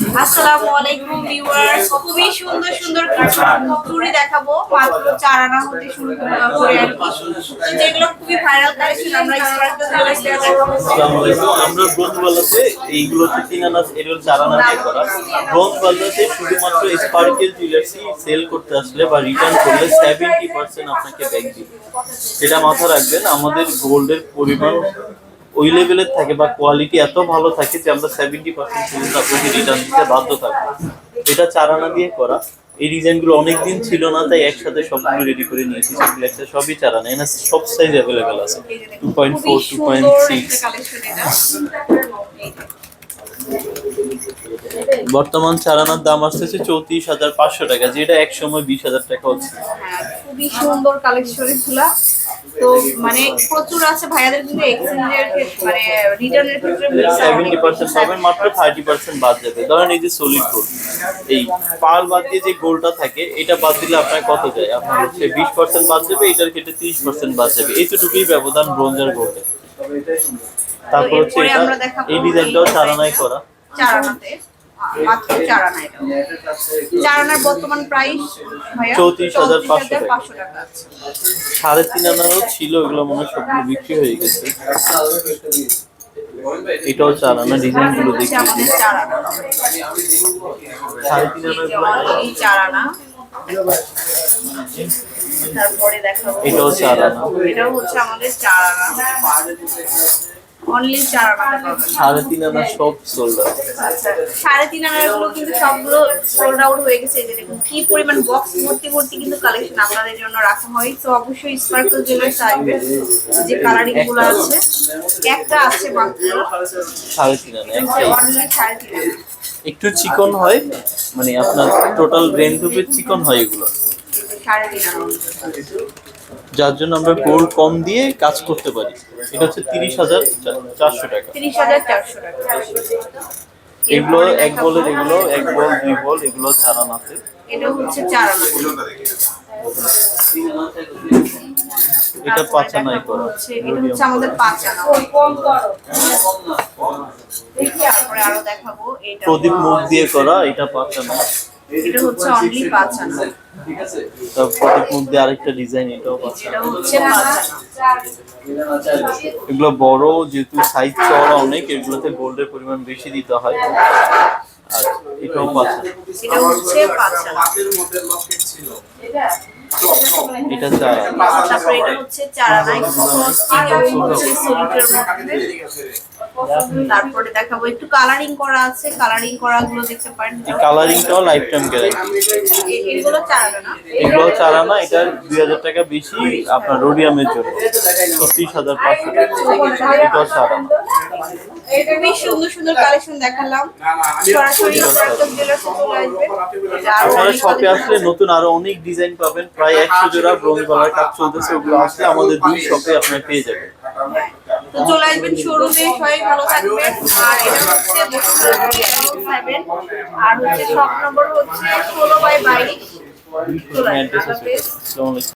আসসালামু আলাইকুম ভিউয়ার্স খুবই সুন্দর সুন্দর কিছু চুড়ি দেখাবো। মাত্র চার আনা হতে শুরু করে আর কি। যেগুলো খুবই ভাইরাল আমরা। আমরা ব্রোঞ্জ বাল্লাতে এইগুলো হচ্ছে তিন আনা এগুলো চার আনা দিয়ে করা। ব্রোঞ্জ বাল্লাতে শুধুমাত্র স্পার্কেল সেল করতে আসলে বা রিটার্ন করলে সেভেন্টি পার্সেন্ট আপনাকে ব্যাক দিবে। এটা মাথায় রাখবেন, আমাদের গোল্ডের পরিমাণ ওই লেভেলের থাকে বা কোয়ালিটি এত ভালো থাকে যে আমরা সেভেন্টি পার্সেন্ট পর্যন্ত আপনাকে রিটার্ন দিতে বাধ্য থাকব। এটা চার আনা দিয়ে করা। এই ডিজাইনগুলো অনেকদিন ছিল না তাই একসাথে সবগুলো রেডি করে নিয়েছি। সেগুলো একটা সবই চার আনা এখানে সব সাইজ অ্যাভেলেবেল আছে। Two point four two point six একটা কালেকশন এটা এই যে। বর্তমান চারানার দাম আসতেছে চৌত্রিশ হাজার পাঁচশো টাকা যেটা এক সময় বিশ হাজার টাকা হচ্ছে। হ্যাঁ, খুবই সুন্দর কালেকশনগুলা তো মানে প্রচুর আছে ভাইয়াদের কিন্তু এক্সচেঞ্জের মানে রিটার্নের ক্ষেত্রে সেভেন্টি পার্সেন্ট পাবেন মাত্র থার্টি পার্সেন্ট বাদ যাবে। ধরেন এই যে সলিড গোল্ড এই পার বাদ দিয়ে যে গোল্ডটা থাকে এটা বাদ দিলে আপনার কত যায়? আপনার হচ্ছে বিশ পার্সেন্ট বাদ যাবে এটার ক্ষেত্রে তিরিশ পার্সেন্ট বাদ যাবে। এইটুকুই ব্যবধান ব্রোঞ্জের গোল্ডে তারপর হচ্ছে এটা এই ডিজাইনটাও চারানায় করা। চার আনাতে মাত্র চার আনা এটা চার আনার বর্তমান প্রাইস ভাইয়া 34,500 পাঁচশো টাকা। সাড়ে তিন আনারও ছিল এগুলো মনে হয় সবগুলো বিক্রি হয়ে গেছে। এটাও চারানা ডিজাইনগুলো হচ্ছে দেখি আমাদের চার আনা সাড়ে তিন আনার চার আনা তারপরে দেখাবো। এটাও চার আনা এটাও হচ্ছে আমাদের চার আনা অনলি চার আনা পাবেন। সাড়ে তিন আনা সব সোল্ড আচ্ছা সাড়ে তিন আনারগুলো কিন্তু সবগুলো সোল্ড আউট হয়ে গেছে যে দেখুন কি পরিমাণ বক্স ভর্তি ভর্তি কিন্তু কালেকশন আপনাদের জন্য রাখা হয়। তো অবশ্যই স্পার্কল জুয়েলার্স আসবেন যে কালারিংগুলো আছে একটা আছে মাত্র। সাড়ে তিন আনা অনলি সাড়ে তিন আনা। একটু চিকন হয় মানে আপনার টোটাল ব্রেন টুপের চিকন হয় এগুলো। সাড়ে তিন আনা। যার জন্য আমরা গোল্ড কম দিয়ে কাজ করতে পারি। এটা হচ্ছে তিরিশ হাজার চারশো টাকা। তিরিশ হাজার চারশো টাকা। এগুলো এক বলের এগুলো এক বল দুই বল এগুলো চারান আছে। এটা হচ্ছে এটা তারপরে পাঁচ করা। এটা হচ্ছে আমাদের পাঁচ আনা তারপরে আরও দেখাবো। এটা প্রদীপ মুখ দিয়ে করা এটা পাঁচ আনা এটা হচ্ছে অনলি পাঁচ আনা তারপর প্রদীপ আরেকটা ডিজাইন এটাও এগুলো বড় যেহেতু সাইজ চওড়া অনেক এগুলোতে গোল্ডের পরিমাণ বেশি দিতে হয় আর এটাও এটা হচ্ছে পাঁচ আনা এটা চার তারপরে এটা হচ্ছে চার আনা একটু কস্টিং এবং হচ্ছে সলিটের মধ্যে তারপরে দেখাবো। একটু কালারিং করা আছে কালারিং করা গুলো দেখতে পারেন। কালারিংটাও লাইফ টাইম গ্যারান্টি এগুলো চার না? এগুলো চার এটা দুই হাজার টাকা বেশি আপনার রোডিয়ামের জন্য। ছত্রিশ হাজার পাঁচশো টাকা। এটাও চার আনা সুন্দর সুন্দর কালেকশন দেখালাম। সরাসরি চলে আপনারা শপে আসলে নতুন আরও অনেক ডিজাইন পাবেন। প্রায় একশো জোড়া ব্রোঞ্জ গলার কাজ চলতেছে। ওগুলো আসলে আমাদের দুই শপে আপনারা পেয়ে যাবেন। তো চলে আসবেন শোরুমে সবাই ভালো থাকবেন। আর এটা হচ্ছে আর হচ্ছে শপ নম্বর হচ্ছে ষোলো বাই বাইশ। চলে আসবেন।